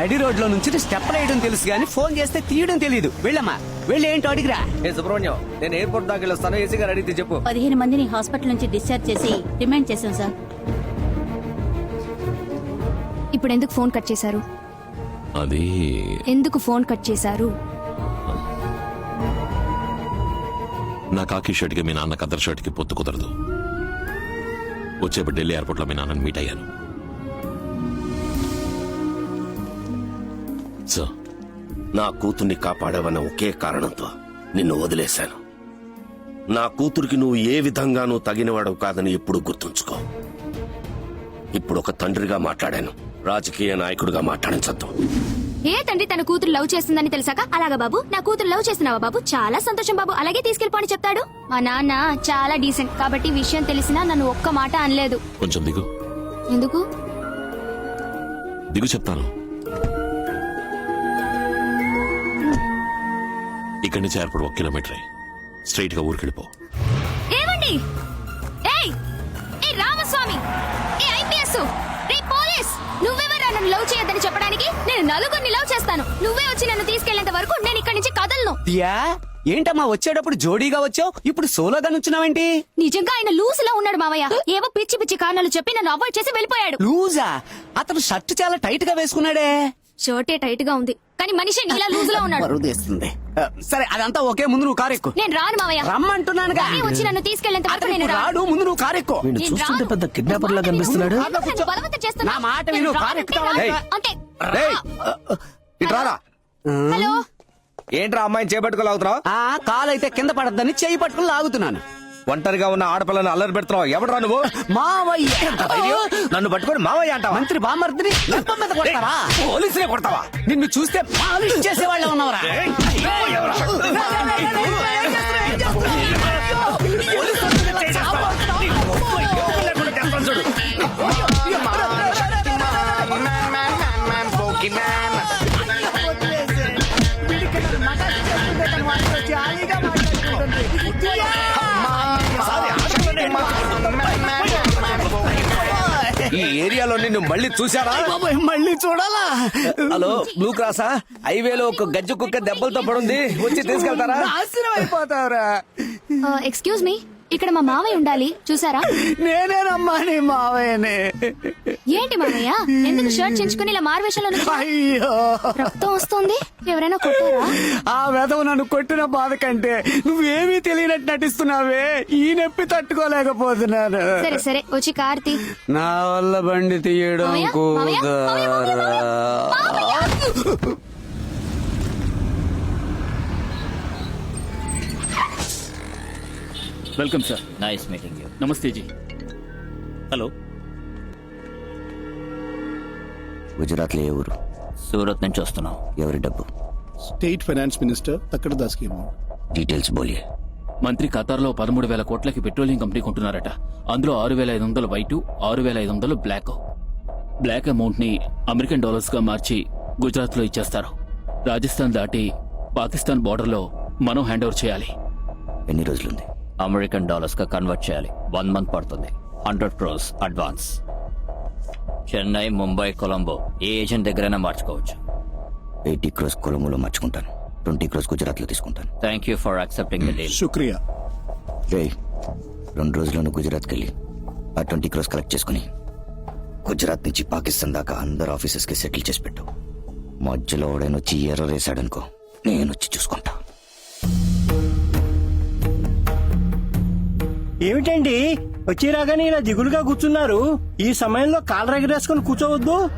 నడి రోడ్లో నుంచి స్టెప్ వేయడం తెలుసు కానీ ఫోన్ చేస్తే తీయడం తెలియదు వెళ్ళమ్మా. వెళ్ళి ఏంటో అడిగిరా. ఏ సుబ్రహ్మణ్యం నేను ఎయిర్పోర్ట్ దాకా వెళ్ళొస్తాను ఏసీ గారు అడిగితే చెప్పు. పదిహేను మందిని హాస్పిటల్ నుంచి డిశ్చార్జ్ చేసి రిమాండ్ చేశాం సార్. ఇప్పుడు ఎందుకు ఫోన్ కట్ చేశారు? అది ఎందుకు ఫోన్ కట్ చేశారు? నా కాకి షర్ట్కి మీ నాన్న కద్దర్ షర్ట్కి పొత్తు కుదరదు. వచ్చేప్పుడు ఢిల్లీ ఎయిర్పోర్ట్లో మీ నాన్నని మీట్ అయ్యాను. సో నా కూతుర్ని కాపాడావన్న ఒకే కారణంతో నిన్ను వదిలేశాను. నా కూతురికి నువ్వు ఏ విధంగానూ తగినవాడవు కాదని ఎప్పుడు గుర్తుంచుకో. ఇప్పుడు ఒక తండ్రిగా మాట్లాడాను. రాజకీయ నాయకుడిగా మాట్లాడించద్దు. ఏ తండ్రి తన కూతురు లవ్ చేస్తుందని తెలిసాక అలాగా బాబు? నా కూతురు లవ్ చేస్తున్నావా బాబు? చాలా సంతోషం బాబు. అలాగే తీసుకెళ్ళిపోని చెప్తాడు. మా నాన్న చాలా డీసెంట్. కాబట్టి విషయం తెలిసినా నన్ను ఒక్క మాట అనలేదు. కొంచెం దిగు. ఎందుకు? దిగు చెప్తాను. ఇక్కడి నుంచి ఎయిర్పోర్ట్ ఒక కిలోమీటర్ స్ట్రైట్గా ఊరికెళ్ళిపో. ఏమండి? ఏయ్! ఏ రామస్వామి! ఏ ఐపీఎస్? రే పోలీస్! నువ్వెవరా నన్ను లవ్ చేయొద్దని చెప్పడానికి? నేను నలుగురిని లవ్ చేస్తాను. నువ్వే వచ్చి నన్ను తీసుకెళ్ళేంత వరకు నేను ఇక్కడి నుంచి కదలను. దియా ఏంటమ్మా వచ్చేటప్పుడు జోడీగా వచ్చావు? ఇప్పుడు సోలోగా నుంచున్నావేంటి? నిజంగా ఆయన లూస్లో ఉన్నాడు మావయ్య. ఏవో పిచ్చి పిచ్చి కారణాలు చెప్పి నన్ను అవాయిడ్ చేసి వెళ్ళిపోయాడు. లూజా అతను షర్ట్ చాలా టైట్గా వేసుకున్నాడే. షర్టే టైట్గా ఉంది కానీ మనిషి నీలా లూజ్లో ఉన్నాడు బరువు తీస్తుంది ఆ, సరే అదంతా ఒకే ముందు నువ్వు కారు ఎక్కు నేను రాను మావయ్య రమ్మంటున్నానుగా కానీ వచ్చి నన్ను తీసుకెళ్ళేంత వరకు అతను నేను ఇప్పుడు రాను రాడు ముందు నువ్వు కారు ఎక్కు నేను చూస్తుంటే రాను. పెద్ద kidnapper లా కనిపిస్తున్నాడు. నువ్వు నన్ను బలవంతం చేస్తున్నావు. నా మాట నేను విను, రాను, కారు నేను ఎక్కుతావా? రాను. ఏయ్. అంతే రేయ్ ఇట్రారా హలో ఏంట్రా అమ్మాయిని చేపట్టుకోలాగుతున్నావు ఆ కాలైతే కింద పడద్దని చేయి పట్టుకుని లాగుతున్నాను ఒంటరిగా ఉన్న ఆడపిల్లని అల్లరి పెడుతున్నావు ఎవడరా నువ్వు మావయ్య నన్ను పట్టుకొని మావయ్య అంటావా మంత్రి బామర్దిని లెప్ప మీద కొడతావా పోలీసులే కొడతావా నిన్ను చూస్తే పాలిష్ చేసేవాళ్ళ ఉన్నవరా ఈ ఏరియాలో నిన్ను మళ్ళీ చూసారా బాబాయ్ మళ్ళీ చూడాలా? హలో బ్లూ క్రాసా? హైవేలో ఒక గజ్జు కుక్క దెబ్బలతో పడుంది. వచ్చి తీసుకెళ్తారా? నాశనం అయిపోతావురా. ఎక్స్క్యూజ్ మీ ఇక్కడ మా మావయ్య ఉండాలి. చూసారా? నేనేనమ్మా నీ మావయ్యనే. ఏంటి మావయ్య? ఎందుకు షర్ట్ చించుకుని ఇలా మారువేషంలో? అయ్యో. రక్తం వస్తుంది. ఎవరైనా కొట్టారా? ఆ వెధవ నన్ను కొట్టిన బాధ కంటే నువ్వేమీ తెలియనట్టు నటిస్తున్నావే? ఈ నొప్పి తట్టుకోలేకపోతున్నాను. సరే సరే. వచ్చి కార్తీ. నా వల్ల బండి తీయడం మావయ్య, మావయ్య, మావయ్య, మావయ్య, కుదరా welcome sir nice meeting you నమస్తే జీ హలో గుజరాత్లో ఏ ఊరు? సూరత్ నుంచి వస్తున్నాం. ఎవరి డబ్బు? స్టేట్ ఫైనాన్స్ మినిస్టర్ తక్కడ దాస్కి అమౌంట్ డీటెయిల్స్ బోలియే మంత్రి ఖతార్లో పదమూడు వేల కోట్లకి పెట్రోలియం కంపెనీ కొంటున్నారట. అందులో ఆరు వేల ఐదు వందలు వైట్ ఆరు వేల ఐదు వందలు బ్లాక్. బ్లాక్ అమౌంట్ని అమెరికన్ డాలర్స్గా మార్చి గుజరాత్లో ఇచ్చేస్తారు. రాజస్థాన్ దాటి పాకిస్తాన్ బోర్డర్లో మనం హ్యాండ్ ఓవర్ చేయాలి. ఎన్ని రోజులుంది? అమెరికన్ డాలర్స్గా కన్వర్ట్ చేయాలి. వన్ మంత్ పడుతుంది. Hundred crores advance Chennai Mumbai Colombo ఏ ఏజెంట్ దగ్గరైనా మార్చుకోవచ్చు. ఎయిటీ క్రోస్ కొలములో మార్చుకుంటాను. ట్వంటీ క్రోస్ గుజరాత్లో తీసుకుంటాను. Thank you for accepting the deal శుక్రియా. రే రెండు రోజుల్లోనూ గుజరాత్కి వెళ్ళి ఆ ట్వంటీ క్రోస్ కలెక్ట్ చేసుకుని గుజరాత్ నుంచి పాకిస్తాన్ దాకా అందరు ఆఫీసెస్కి సెటిల్ చేసి పెట్టు. మధ్యలో ఓడైనా వచ్చి ఎర్ర వేసాడనుకో నేను వచ్చి చూసుకుంటా. ఏమిటండి? వచ్చి రాగానే ఇలా దిగులుగా కూర్చున్నారు. ఈ సమయంలో కాలు ఎగరేసుకుని కూర్చోవద్దు.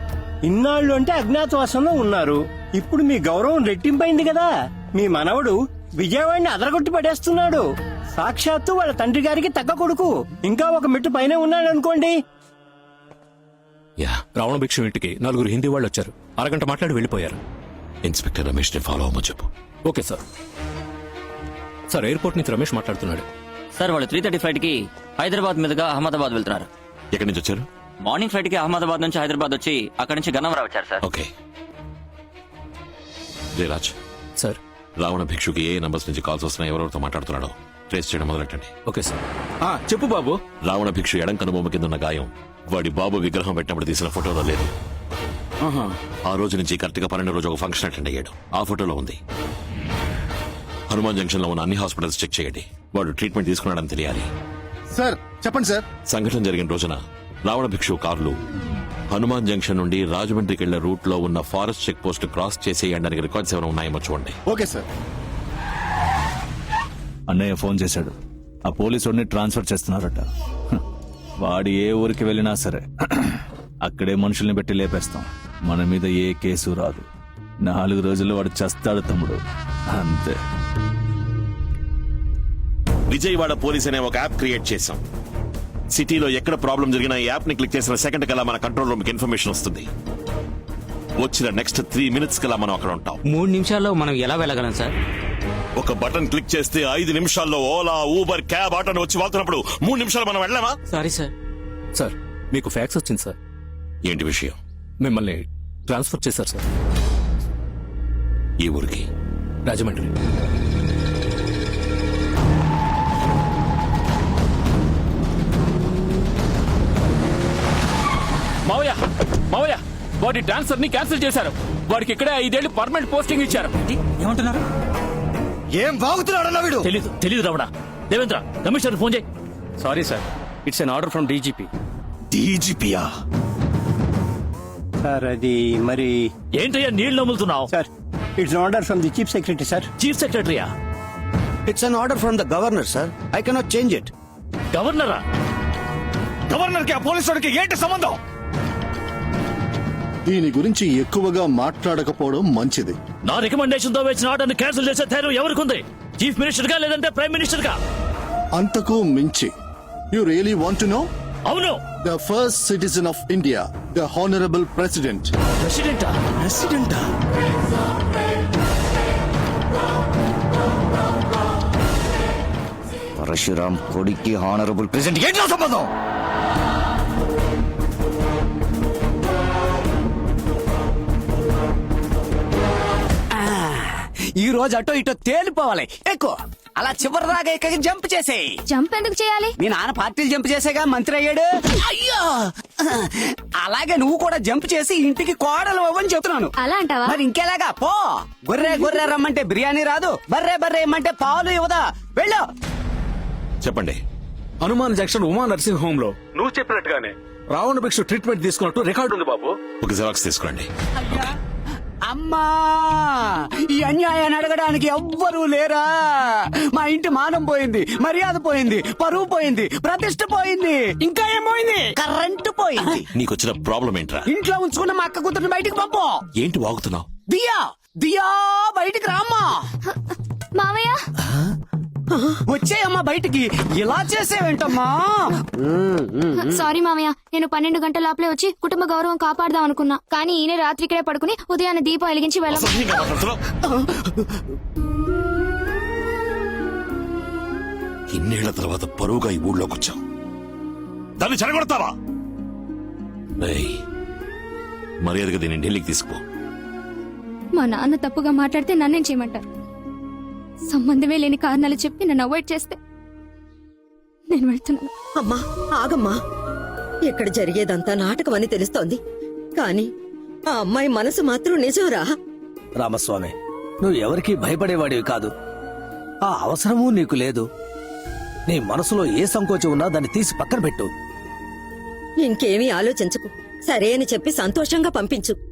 ఇన్నాళ్ళు అంటే అజ్ఞాతవాసంలో ఉన్నారు. ఇప్పుడు మీ గౌరవం రెట్టింపైంది కదా. మీ మనవడు విజయవాడిని అదరగొట్టి పడేస్తున్నాడు. సాక్షాత్తు వాళ్ళ తండ్రి గారికి తగ్గ కొడుకు. ఇంకా ఒక మెట్టు పైన ఉన్నాడు అనుకోండి. యా రావణ భిక్షం ఇంటికి నలుగురు హిందీ వాళ్ళు వచ్చారు. అరగంట మాట్లాడి వెళ్ళిపోయారు. ఇన్స్పెక్టర్ రమేష్ని ఫాలో అవ్వమని చెప్పు. Okay sir. సార్ ఎయిర్పోర్ట్ నుంచి రమేష్ మాట్లాడుతున్నాడు. సార్ వాళ్ళు త్రీ థర్టీ ఫ్లైట్కి హైదరాబాద్ మీదుగా అహ్మదాబాద్ వెళ్తున్నారు. ఎక్కడి నుంచి వచ్చారు? మార్నింగ్ ఫ్లైట్కి అహ్మదాబాద్ నుంచి హైదరాబాద్ వచ్చి అక్కడి నుంచి గన్నవరం వచ్చారు సార్. ఓకే. జయరాజ్ సార్. రావణ భిక్షుకి ఏ నంబర్స్ నుంచి కాల్స్ వస్తున్నాయి ఎవరెవరితో మాట్లాడుతున్నాడో ట్రేస్ చేయడం మొదలెట్టండి. Okay sir. చెప్పు బాబు. రావణ భిక్షు ఎడం కనుబొమ్మ కింద ఉన్న గాయం వాడి బాబు విగ్రహం పెట్టినప్పుడు తీసిన ఫోటోలో లేదు. ఆ రోజు నుంచి కరెక్ట్గా పన్నెండు రోజు ఒక ఫంక్షన్ అటెండ్ అయ్యాడు. ఆ ఫోటోలో ఉంది. హనుమాన్ జంక్షన్లో ఉన్న అన్ని హాస్పిటల్స్ చెక్ చేయండి. వాడు ట్రీట్మెంట్ తీసుకున్నాడని తెలియాలి. సార్ చెప్పండి సార్. సంఘటన జరిగిన రోజున రావణ భిక్షు కార్లు హనుమాన్ జంక్షన్ నుండి రాజమండ్రికి వెళ్ళే రూట్లో ఉన్న ఫారెస్ట్ చెక్ పోస్ట్ క్రాస్ చేసేయడానికి రికార్డ్స్ ఏమైనా ఉన్నాయేమో చూడండి. Okay sir. అన్నయ్య ఫోన్ చేశాడు. ఆ పోలీసుడిని ట్రాన్స్ఫర్ చేస్తున్నారట. వాడు ఏ ఊరికి వెళ్ళినా సరే అక్కడే మనుషుల్ని పెట్టి లేపేస్తాం. మన మీద ఏ కేసు రాదు. నాలుగు రోజుల్లో వాడు చస్తాడు తమ్ముడు. అంతే. విజయవాడ పోలీస్ అనే ఒక యాప్ క్రియేట్ చేశాం. సిటీలో ఎక్కడ ప్రాబ్లం జరిగినా ఈ యాప్ని క్లిక్ చేసిన సెకండ్ కల్లా మన కంట్రోల్ రూమ్ ఇన్ఫర్మేషన్ వస్తుంది. వచ్చిన నెక్స్ట్ త్రీ మినిట్స్ కల్లా మనం అక్కడ ఉంటాం. మూడు నిమిషాల్లో మనం ఎలా వెళ్ళగలం సార్? ఒక బటన్ క్లిక్ చేస్తే ఐదు నిమిషాల్లో ఓలా ఊబర్ క్యాబ్ ఆటో వచ్చి వాళ్తున్నప్పుడు మూడు నిమిషాలు మనం వెళ్ళామా? Sorry sir. సార్ మీకు ఫ్యాక్స్ వచ్చింది సార్. ఏంటి విషయం? మిమ్మల్ని ట్రాన్స్ఫర్ చేశారు సార్. ఈ ఊరికి. రాజమండ్రి. మావయ్య మావయ్య వాడి ట్రాన్స్ఫర్ని క్యాన్సిల్ చేశారు. వాడికి ఇక్కడే ఐదేళ్ళు పర్మనెంట్ పోస్టింగ్ ఇచ్చారు. ఏమంటున్నారు? ఏం బాగుతున్నాడన్న వీడు? తెలీదు తెలీదు రావడా దేవేంద్ర కమిషనర్ ఫోన్ చేయి. Sorry sir it's an order from DGP డీజీపీయా? Sir అది మరి ఏంటయ్యా నీళ్ళు నమ్ములుతున్నావు sir it's order from the chief secretary sir chief సెక్రటరీయా it's an order from the governor sir I cannot change it గవర్నరా గవర్నర్కి ఆ పోలీసుడికి ఏంటి సంబంధం? దీని గురించి ఎక్కువగా మాట్లాడకపోవడం మంచిది. నా రికమెండేషన్తో వేసిన ఆర్డర్ క్యాన్సిల్ చేసే ధైర్యం ఎవరికుంది? చీఫ్ మినిస్టర్గా లేదంటే ప్రైమ్ మినిస్టర్గా అంతకు మించి. యు రియలీ వాంట్ నో అవును. The first citizen of India the honourable president ప్రెసిడెంటా ప్రెసిడెంటా పరశురాం కొడుక్కి హానరబుల్ ప్రెసిడెంట్ ఏంటో సంబంధం? ఈ రోజు అటో ఇటో తేలిపోవాలి. ఎక్కువ. అలా చివరి దాకా ఎక్కడికి జంప్ చేసేయి. జంప్ ఎందుకు చేయాలి? మీ నాన్న పార్టీలు జంప్ చేసేగా మంత్రి అయ్యాడు? అయ్యో! అలాగే నువ్వు కూడా జంప్ చేసి ఇంటికి కోడలు అవ్వని చెప్తున్నాను. అలా అంటావా? మరి ఇంకెలాగా? పో! గొర్రె గొర్రె రమ్మంటే బిర్యానీ రాదు. బర్రె బర్రె ఇమ్మంటే పాలు ఇవ్వదా? వెళ్ళు! చెప్పండి. హనుమాన్ జంక్షన్ ఉమా నర్సింగ్ హోమ్లో నువ్వు చెప్పినట్టుగానే. రావణ భిక్షు ట్రీట్మెంట్ తీసుకున్నట్టు రికార్డు ఉంది బాబు. ఒక జిరాక్స్ తీసుకోండి. అయ్యా అమ్మా ఈ అన్యాయాన్ని అడగడానికి ఎవ్వరూ లేరా? మా ఇంటి మానం పోయింది మర్యాద పోయింది పరువు పోయింది ప్రతిష్ట పోయింది. ఇంకా ఏం పోయింది? కరెంటు పోయింది. నీకు వచ్చిన ప్రాబ్లం ఏంట్రా? ఇంట్లో ఉంచుకున్న మా అక్క కూతురు బయటికి పంపు. ఏంటి వాగుతున్నావు దియా దియా బయటికి రామ్మా. మావయ్య వచ్చేయమ్మా బయటికి. ఇలా చేసేవేంటమ్మా? సారీ మావయ్య నేను పన్నెండు గంటల లోపలే వచ్చి కుటుంబ గౌరవం కాపాడదాం అనుకున్నా. కానీ ఈయన రాత్రి ఇక్కడే పడుకుని ఉదయాన్నే దీపం వెలిగించి వెళ్ళ ఇన్నేళ్ళ తర్వాత పరువుగా ఈ ఊళ్ళోకి వచ్చావు. దాన్ని చెడగొడతావా? రేయ్, మర్యాదగా దీన్ని ఢిల్లీకి తీసుకుపో. మా నాన్న తప్పుగా మాట్లాడితే నన్నేం చేయమంటారు? సంబంధమే లేని కారణాలు చెప్పి నన్ను అవాయిడ్ చేస్తే నేను వెళ్తున్నాను. అమ్మా ఆగమ్మా. ఇక్కడ జరిగేదంతా నాటకం అని తెలుస్తోంది. కానీ ఆ అమ్మాయి మనసు మాత్రం నిజంరా? రామస్వామి నువ్వు ఎవరికి భయపడేవాడివి కాదు. ఆ అవసరమూ నీకు లేదు. నీ మనసులో ఏ సంకోచం ఉన్నా దాన్ని తీసి పక్కన పెట్టు. ఇంకేమీ ఆలోచించకు. సరే అని చెప్పి సంతోషంగా పంపించు.